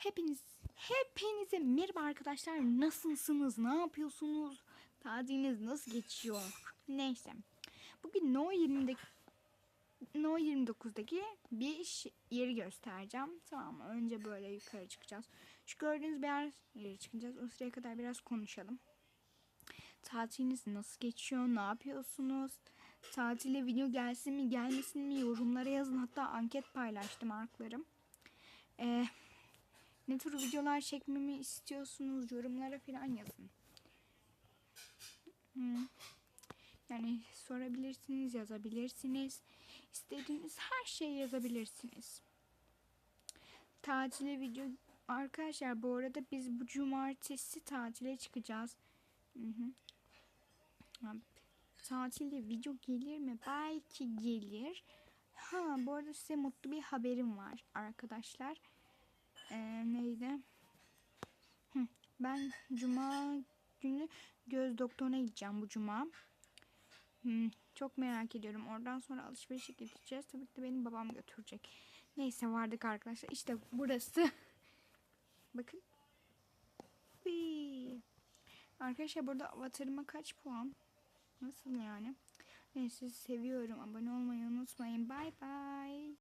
Hepiniz, hepinize merhaba arkadaşlar. Nasılsınız? Ne yapıyorsunuz? Tatiliniz nasıl geçiyor? Neyse. Bugün No 20'deki No 29'daki bir yeri göstereceğim. Tamam mı? Önce böyle yukarı çıkacağız. Şu gördüğünüz bir yer yere çıkacağız. O sıraya kadar biraz konuşalım. Tatiliniz nasıl geçiyor? Ne yapıyorsunuz? Tatile video gelsin mi gelmesin mi yorumlara yazın. Hatta anket paylaştım arklarım. Ee, ne tür videolar çekmemi istiyorsunuz yorumlara falan yazın. Yani sorabilirsiniz, yazabilirsiniz. İstediğiniz her şeyi yazabilirsiniz. Tatile video arkadaşlar bu arada biz bu cumartesi tatile çıkacağız. Tatilde video gelir mi? Belki gelir. Ha bu arada size mutlu bir haberim var arkadaşlar. Ben cuma günü göz doktoruna gideceğim bu cuma. Hmm, çok merak ediyorum. Oradan sonra alışverişe gideceğiz. Tabii ki de benim babam götürecek. Neyse vardık arkadaşlar. İşte burası. Bakın. Hıy. Arkadaşlar burada avatarıma kaç puan? Nasıl yani? Neyse seviyorum. Abone olmayı unutmayın. Bay bay.